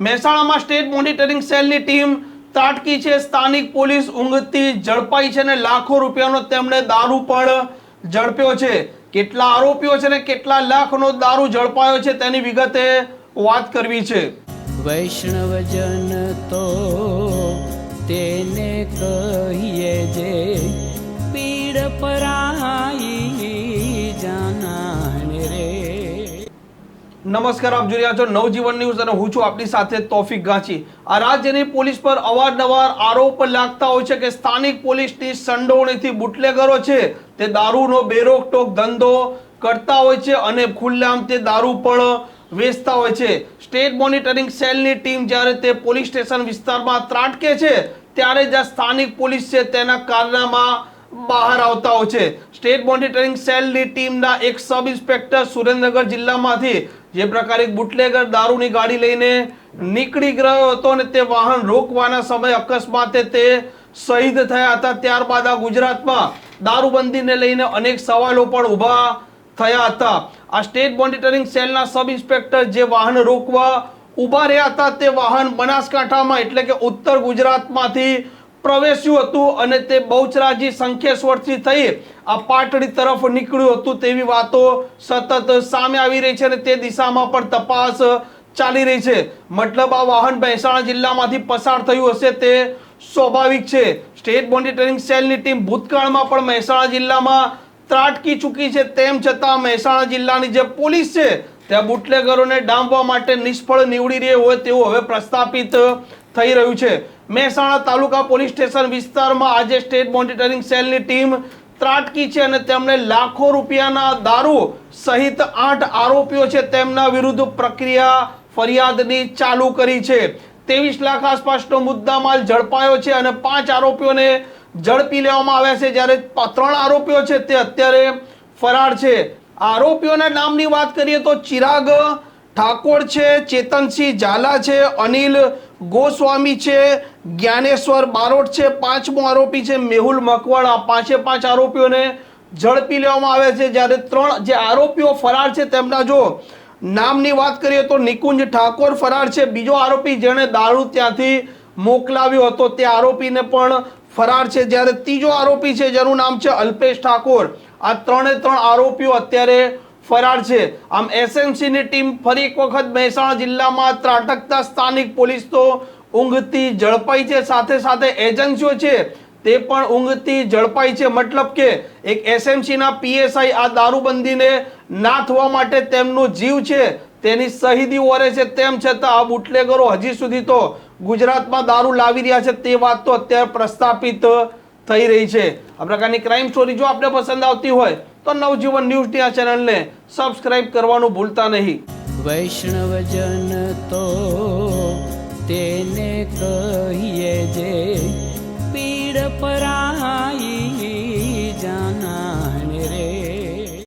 મહેસાણામાં state monitoring સેલની team ત્રાટકી છે. સ્થાનિક પોલીસ ઊંઘતી ઝડપાઈ છે અને લાખો રૂપિયાનો તેમણે દારૂ પણ ઝડપ્યો છે. કેટલા આરોપીઓ છે ને કેટલા લાખનો દારૂ ઝડપાયો છે તેની વિગતે વાત કરવી છે. વૈષ્ણવજન તો તેને કહીએ જે પીડ પરાઈ નમસ્કાર, આપ જોઈ રહ્યા છો નવજીવન ન્યૂઝ અને હું છું આપની સાથે તોફિક ગાંચી. આ રાજ્યની પોલીસ પર અવારનવાર આરોપ લાગતા હોય છે કે સ્થાનિક પોલીસની સંડોવણીથી બુટલેગરો છે. તે દારૂનો બેરોકટોક ધંધો કરતા હોય છે અને ખુલ્લામ તે દારૂ પણ વેચતા હોય છે. સ્ટેટ મોનિટરિંગ સેલની ટીમ જ્યારે તે પોલીસ સ્ટેશન વિસ્તારમાં ત્રાટકે છે, ત્યારે જ આ સ્થાનિક પોલીસ છે તેના કારનામાં બહાર આવતા હોય છે. સ્ટેટ મોનિટરિંગ સેલની ટીમના એક સબ ઇન્સ્પેક્ટર સુરેન્દ્રનગર જિલ્લામાંથી જે પ્રકારે બુટલેગર દારૂની ગાડી લઈને નીકળી ગયો હતો અને તે વાહન રોકવાના સમયે અકસ્માતે તે શહીદ થયા હતા. ત્યારબાદ આ ગુજરાતમાં દારૂબંધીને લઈને અનેક સવાલો પણ ઊભા થયા હતા. આ સ્ટેટ મોનિટરિંગ સેલના સબ ઇન્સ્પેક્ટર જે વાહન રોકવા ઊભા રહ્યા હતા તે વાહન બનાસકાંઠામાં એટલે કે ઉત્તર ગુજરાતમાંથી પ્રવેશ્યું હતું અને તે બહુચરાજી સંખેશ્વરથી થઈ આ પાટડી તરફ નીકળ્યું હતું તેવી વાતો સતત સામે આવી રહી છે અને તે દિશામાં પણ તપાસ ચાલી રહી છે. મતલબ આ વાહન મહેસાણા જિલ્લામાંથી પસાર થયું હશે તે સ્વાભાવિક છે. સ્ટેટ મોનિટરિંગ સેલની ટીમ ભૂતકાળમાં પણ મહેસાણા જિલ્લામાં ત્રાટકી ચૂકી છે. તેમ છતાં મહેસાણા જિલ્લાની જે પોલીસ છે, ત્યાં બુટલેગરોને ડામવા માટે નિષ્ફળ નીવડી રહી હોય તેવું હવે પ્રસ્થાપિત થઈ રહ્યું છે. મહેસાણા તાલુકા પોલીસ સ્ટેશન વિસ્તારમાં આજે સ્ટેટ મોનિટરિંગ સેલની ટીમ ત્રાટકી છે અને તેમણે લાખો રૂપિયાના દારૂ સહિત આઠ આરોપીઓ છે તેમના વિરુદ્ધ પ્રક્રિયા ફરિયાદની ચાલુ કરી છે. ત્રેવીસ લાખ આસપાસનો મુદ્દામાલ ઝડપાયો છે અને પાંચ આરોપીઓને ઝડપી લેવામાં આવ્યા છે. જ્યારે ત્રણ આરોપીઓ છે તે અત્યારે ફરાર છે. આરોપીઓના નામની વાત કરીએ તો ચિરાગ ઠાકોર છે, ચેતનસિંહ ઝાલા છે, અનિલ ગોસ્વામી છે, જ્ઞાનેશ્વર બારોટ છે, પાંચમો આરોપી છે, મેહુલ મકવાડા પાંચે પાંચ આરોપીઓને ઝડપી લેવામાં આવે છે. જ્યારે ત્રણ જે આરોપીઓ ફરાર છે, તેમના જો નામની વાત કરીએ તો નિકુંજ ઠાકોર ફરાર છે. બીજો આરોપી જેણે દારૂ ત્યાંથી મોકલાવ્યો હતો. તે આરોપીને પણ ફરાર છે. જ્યારે ત્રીજો આરોપી છે, જેનું નામ છે અલ્પેશ ઠાકોર. આ ત્રણે ત્રણ આરોપીઓ અત્યારે ફરાર છે. આમ એસએમસી ની ટીમ ફરી એક વખત મહેસાણા જિલ્લામાં ત્રાટકતા સ્થાનિક પોલીસ તો ઊંઘતી ઝડપાઈ છે. સાથે સાથે એજન્સીઓ છે તે પણ ઊંઘતી ઝડપાઈ છે. મતલબ કે એક એસએમસી ના પીએસઆઈ આ દારૂબંધીને નાથવા માટે તેમનો જીવ છે. તેની શહીદી ઓરે છે. તેમ છતાં આ બુટલેગરો હજી સુધી તો ગુજરાતમાં દારૂ લાવી રહ્યા છે. તે વાત તો અત્યારે પ્રસ્થાપિત થઈ રહી છે. આ પ્રકારની ક્રાઇમ સ્ટોરી જો આપને પસંદ આવતી હોય, તો નવજીવન ન્યૂઝની આ ચેનલને સબસ્ક્રાઇબ કરવાનું ભૂલતા નહીં. વૈષ્ણવજન તો તેને કહીએ